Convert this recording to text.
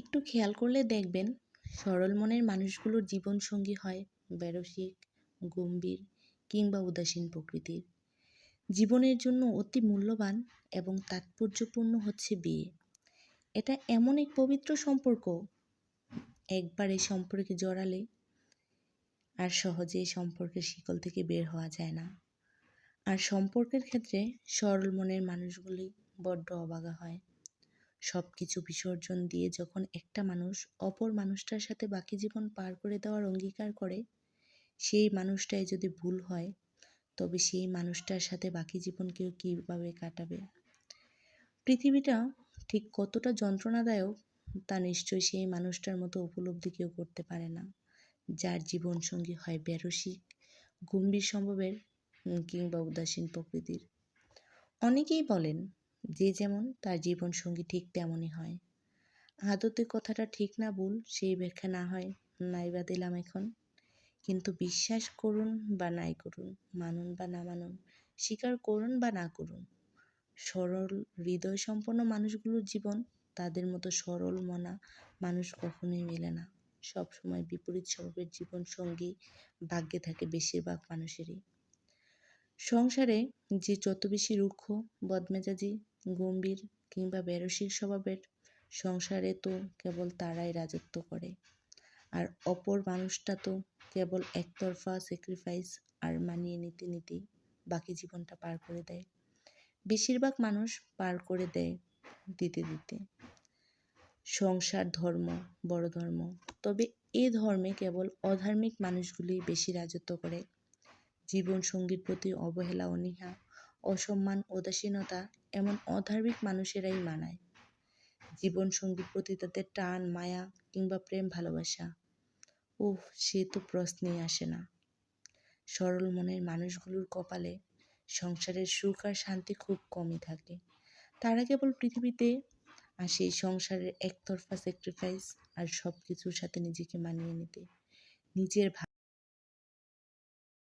একটু খেয়াল করলে দেখবেন সরল মনের মানুষগুলোর জীবনসঙ্গী হয় বেরসিক গম্ভীর কিংবা উদাসীন প্রকৃতির। জীবনের জন্য অতি মূল্যবান এবং তাৎপর্যপূর্ণ হচ্ছে বিয়ে। এটা এমন এক পবিত্র সম্পর্ক, একবার এই সম্পর্কে জড়ালে আর সহজে এই সম্পর্কের শিকল থেকে বের হওয়া যায় না। আর সম্পর্কের ক্ষেত্রে সরল মনের মানুষগুলি বড্ড অবাগা হয়। সব কিছু বিসর্জন দিয়ে যখন একটা মানুষ অপর মানুষটার সাথে বাকি জীবন পার করে দেওয়ার অঙ্গীকার করে, সেই মানুষটাই যদি ভুল হয়, তবে সেই মানুষটার সাথে বাকি জীবন কেউ কীভাবে কাটাবে? পৃথিবীটা ঠিক কতটা যন্ত্রণাদায়ক, তা নিশ্চয়ই সেই মানুষটার মতো উপলব্ধি কেউ করতে পারে না। যার জীবনসঙ্গী হয় বেরসিক, গম্ভীর সম্ভবের কিংবা উদাসীন প্রকৃতির। অনেকেই বলেন যে যেমন তার জীবনসঙ্গী ঠিক তেমনই হয়। আদতে কথাটা ঠিক না ভুল, সেই ব্যাখ্যা না হয় নাইবা দিলাম এখন। কিন্তু বিশ্বাস করুন বা নাই করুন, মানুন বা না মানুন, স্বীকার করুন বা না করুন, সরল হৃদয় সম্পন্ন মানুষগুলোর জীবন তাদের মতো সরল মনা মানুষ কখনোই মেলে না। সবসময় বিপরীত স্বভাবের জীবন সঙ্গী ভাগ্যে থাকে বেশিরভাগ মানুষেরই। সংসারে যে যত বেশি রুক্ষ, বদমেজাজি গম্ভীর কিংবা বেরসিক স্বভাবের সংসারে তো কেবল তারাই রাজত্ব করে। আর অপর মানুষটা তো কেবল একতরফা স্যাক্রিফাইস আর মানিয়ে নিতে নিতেই বাকি জীবনটা পার করে দেয়। বেশিরভাগ মানুষ পার করে দেয় দিতে দিতে। সংসার ধর্ম, বড় ধর্ম। তবে এ ধর্মে কেবল অধার্মিক মানুষগুলি বেশি রাজত্ব করে। জীবন সঙ্গীর প্রতি অবহেলা, অনীহা, অসম্মান, উদাসীনতা এমন অধার্মিক মানুষেরাই মানায়। জীবনসঙ্গীর প্রতি তাদের টান, মায়া কিংবা প্রেম, ভালোবাসা। ওহ সে তো প্রশ্নেই আসে না। সরল মনের মানুষগুলোর কপালে সংসারের সুখ আর শান্তি খুব কমই থাকে। তারা কেবল পৃথিবীতে আসে সংসারের একতরফা স্যাক্রিফাইস আর সব কিছুর সাথে নিজেকে মানিয়ে নিতে, নিজের